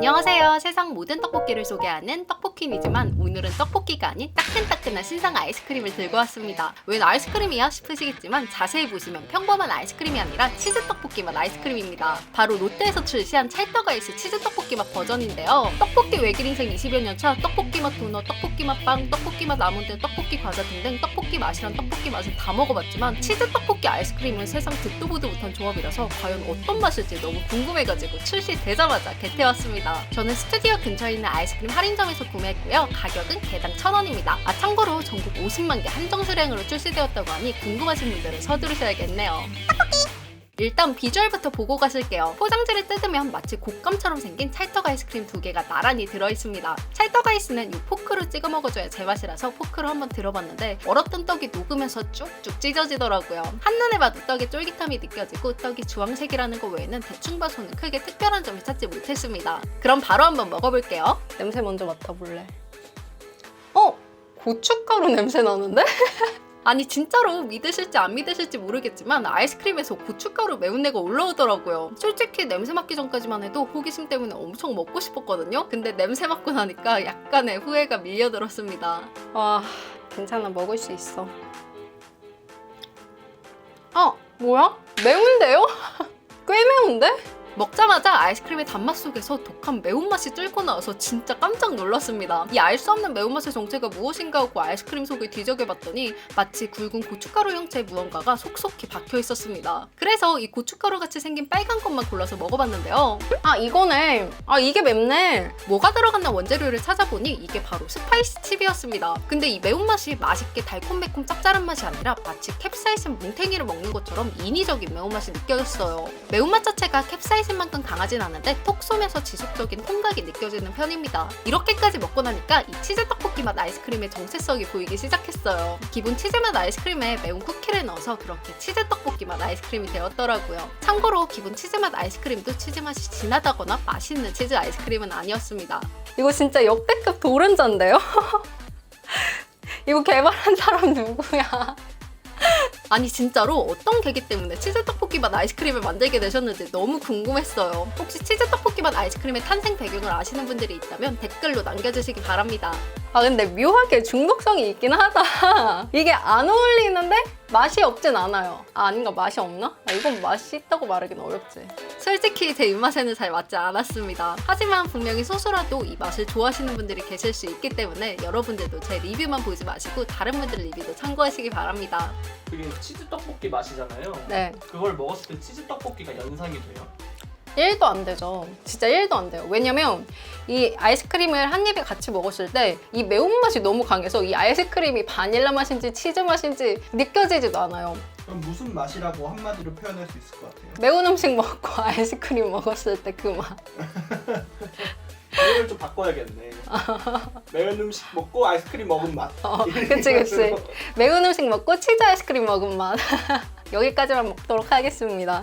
안녕하세요. 세상 모든 떡볶이를 소개하는 떡볶이니지만 오늘은 떡볶이가 아닌 따끈따끈한 신상 아이스크림을 들고 왔습니다. 웬 아이스크림이야 싶으시겠지만 자세히 보시면 평범한 아이스크림이 아니라 치즈 떡볶이 맛 아이스크림입니다. 바로 롯데에서 출시한 찰떡 아이스 치즈 떡볶이 맛 버전인데요. 떡볶이 외길 인생 20여 년차 떡볶이 맛 도넛, 떡볶이 맛 빵, 떡볶이 맛 아몬드, 떡볶이 과자 등등 떡볶이 맛이란 떡볶이 맛은 다 먹어봤지만 치즈 떡볶이 아이스크림은 세상 듣도 보도 못한 조합이라서 과연 어떤 맛일지 너무 궁금해가지고 출시 되자마자 개태왔습니다. 저는 스튜디오 근처에 있는 아이스크림 할인점에서 구매했고요. 가격은 개당 1,000원입니다. 아 참고로 전국 50만 개 한정 수량으로 출시되었다고 하니 궁금하신 분들은 서두르셔야겠네요. 일단 비주얼부터 보고 가실게요. 포장지를 뜯으면 마치 곶감처럼 생긴 찰떡 아이스크림 두 개가 나란히 들어있습니다. 찰떡 아이스는 이 포크로 찍어 먹어줘야 제맛이라서 포크로 한번 들어봤는데 얼었던 떡이 녹으면서 쭉쭉 찢어지더라고요. 한눈에 봐도 떡의 쫄깃함이 느껴지고 떡이 주황색이라는 것 외에는 대충 봐서는 크게 특별한 점을 찾지 못했습니다. 그럼 바로 한번 먹어볼게요. 냄새 먼저 맡아볼래? 어? 고춧가루 냄새 나는데? 아니 진짜로 믿으실지 안 믿으실지 모르겠지만 아이스크림에서 고춧가루 매운내가 올라오더라고요. 솔직히 냄새 맡기 전까지만 해도 호기심 때문에 엄청 먹고 싶었거든요. 근데 냄새 맡고 나니까 약간의 후회가 밀려들었습니다. 와 괜찮아 먹을 수 있어. 어 뭐야? 매운데요? 꽤 매운데? 먹자마자 아이스크림의 단맛 속에서 독한 매운맛이 뚫고 나와서 진짜 깜짝 놀랐습니다. 이 알 수 없는 매운맛의 정체가 무엇인가 하고 아이스크림 속을 뒤적여봤더니 마치 굵은 고춧가루 형태의 무언가가 속속히 박혀 있었습니다. 그래서 이 고춧가루 같이 생긴 빨간 것만 골라서 먹어봤는데요. 아 이거네. 아 이게 맵네. 뭐가 들어갔나 원재료를 찾아보니 이게 바로 스파이시 칩이었습니다. 근데 이 매운맛이 맛있게 달콤매콤 짭짤한 맛이 아니라 마치 캡사이신 뭉탱이를 먹는 것처럼 인위적인 매운맛이 느껴졌어요. 매운맛 자체가 캡사이신 만큼 강하진 않은데 톡 쏘면서 지속적인 통각이 느껴지는 편입니다. 이렇게까지 먹고 나니까 이 치즈 떡볶이 맛 아이스크림의 정체성이 보이기 시작했어요. 기본 치즈 맛 아이스크림에 매운 쿠키를 넣어서 그렇게 치즈 떡볶이 맛 아이스크림이 되었더라고요. 참고로 기본 치즈 맛 아이스크림도 치즈 맛이 진하다거나 맛있는 치즈 아이스크림은 아니었습니다. 이거 진짜 역대급 도른자인데요? 이거 개발한 사람 누구야? 아니 진짜로 어떤 계기 때문에 치즈 떡볶이 맛 아이스크림을 만들게 되셨는지 너무 궁금했어요. 혹시 치즈 떡볶이 맛 아이스크림의 탄생 배경을 아시는 분들이 있다면 댓글로 남겨주시기 바랍니다. 아 근데 묘하게 중독성이 있긴 하다. 이게 안 어울리는데 맛이 없진 않아요. 아 아닌가 맛이 없나? 아, 이건 맛이 있다고 말하긴 어렵지. 솔직히 제 입맛에는 잘 맞지 않았습니다. 하지만 분명히 소소라도 이 맛을 좋아하시는 분들이 계실 수 있기 때문에 여러분들도 제 리뷰만 보지 마시고 다른 분들 리뷰도 참고하시기 바랍니다. 그게 치즈 떡볶이 맛이잖아요. 네. 그걸 먹었을 때 치즈 떡볶이가 연상이 돼요. 1도 안 되죠. 진짜 1도 안 돼요. 왜냐면 이 아이스크림을 한 입에 같이 먹었을 때 이 매운맛이 너무 강해서 이 아이스크림이 바닐라 맛인지 치즈 맛인지 느껴지지도 않아요. 그럼 무슨 맛이라고 한마디로 표현할 수 있을 것 같아요? 매운 음식 먹고 아이스크림 먹었을 때 그 맛. 이걸 좀 바꿔야겠네. 매운 음식 먹고 아이스크림 먹은 맛. 어, 그치, 그치. 매운 음식 먹고 치즈 아이스크림 먹은 맛. 여기까지만 먹도록 하겠습니다.